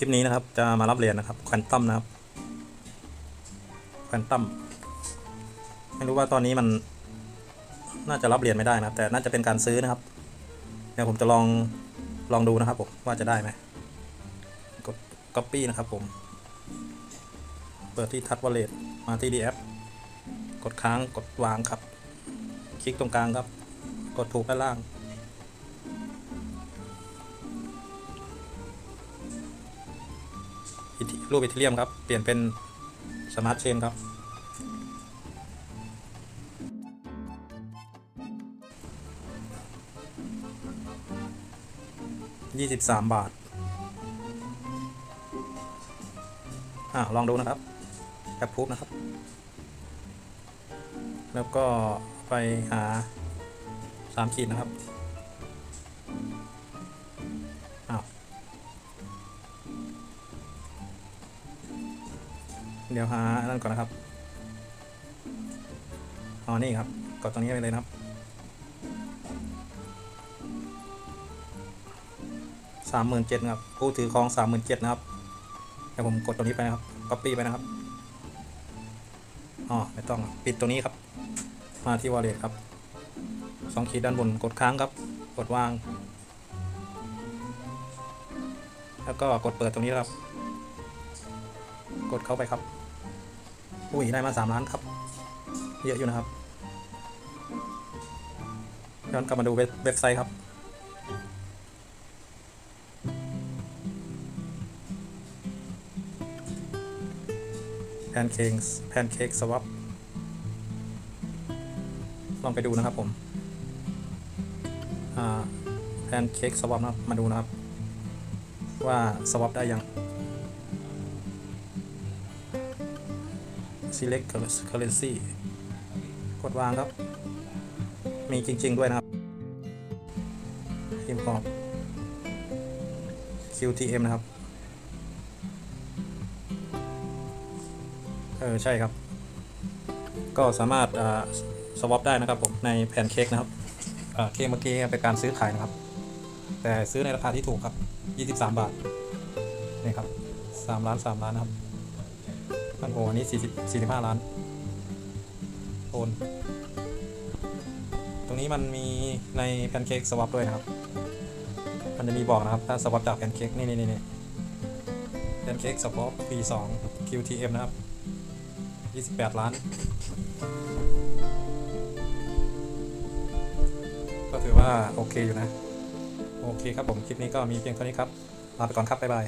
ลิปนี้นะครับ จะมารับเหรียญนะครับ ควอนตัมนะครับ ควอนตัม ไม่รู้ว่าตอนนี้มันน่าจะรับเหรียญไม่ได้นะครับ แต่น่าจะเป็นการซื้อนะครับเดี๋ยวผมจะลองลองดูนะครับผมว่าจะได้ไหมกด copy นะครับผม เปิดที่ทัชวอลเล็ตมาที่ DF กดค้างกดวางครับ คลิกตรงกลางครับ กดถูกด้านล่าง รูปอิทเลียมครับ เปลี่ยนเป็นสมาร์ทเชนครับ ยี่สิบสามบาท อ่าลองดูนะครับแอปพูฟนะครับ แล้วก็ไปหาสามขีดนะครับ เดี๋ยวหานนั่นก่อนนะครับอ๋อนี่ครับ กดตรงนี้ไปเลยนะครับ สามหมื่นเจ็ดครับผู้ถือครองสามหมื่นเจ็ดนะครับเดี๋ยวผมกดตรงนี้ไปนะครับ copy ไปนะครับอ๋อไม่ต้องปิดตรงนี้ครับ มาที่ wallet ครับสองขีดด้านบนกดค้างครับ กดวาง แล้วก็กดเปิดตรงนี้ครับ กดเข้าไปครับ อุ้ยได้มาสามล้านครับ เยอะอยู่นะครับ ย้อนกลับมาดูเว็บไซต์ครับ แพนเค้กแพนเค้กสวับลองไปดูนะครับผมแพนเค้กสวับนะครับมาดูนะครับ ว่าสวับได้ยัง select currency กดวางครับ มีจริง ๆ ด้วยนะครับ import QTM นะครับ เออ ใช่ครับ ก็สามารถสวอปได้นะครับผมในแผ่นเค้กนะครับอ่าเค้กเมื่อกี้เป็นการซื้อขายนะครับ แต่ซื้อในราคาที่ถูกครับ 23 บาท นี่ครับ3ล้าน 3 ล้านนะครับ พันโออันนี้40 45ล้านโอนตรงนี้มันมีในแพนเค้กสวอปด้วยนะครับ มันจะมีบอกนะครับ ถ้าสวอปจากแพนเค้กนี่นี่นี่แพนเค้กสวอปปี2 QTM นะครับ28ล้าน ก็ถือว่าโอเคอยู่นะ โอเคครับผม คลิปนี้ก็มีเพียงเท่านี้ครับ ลาไปก่อนครับ บ๊ายบาย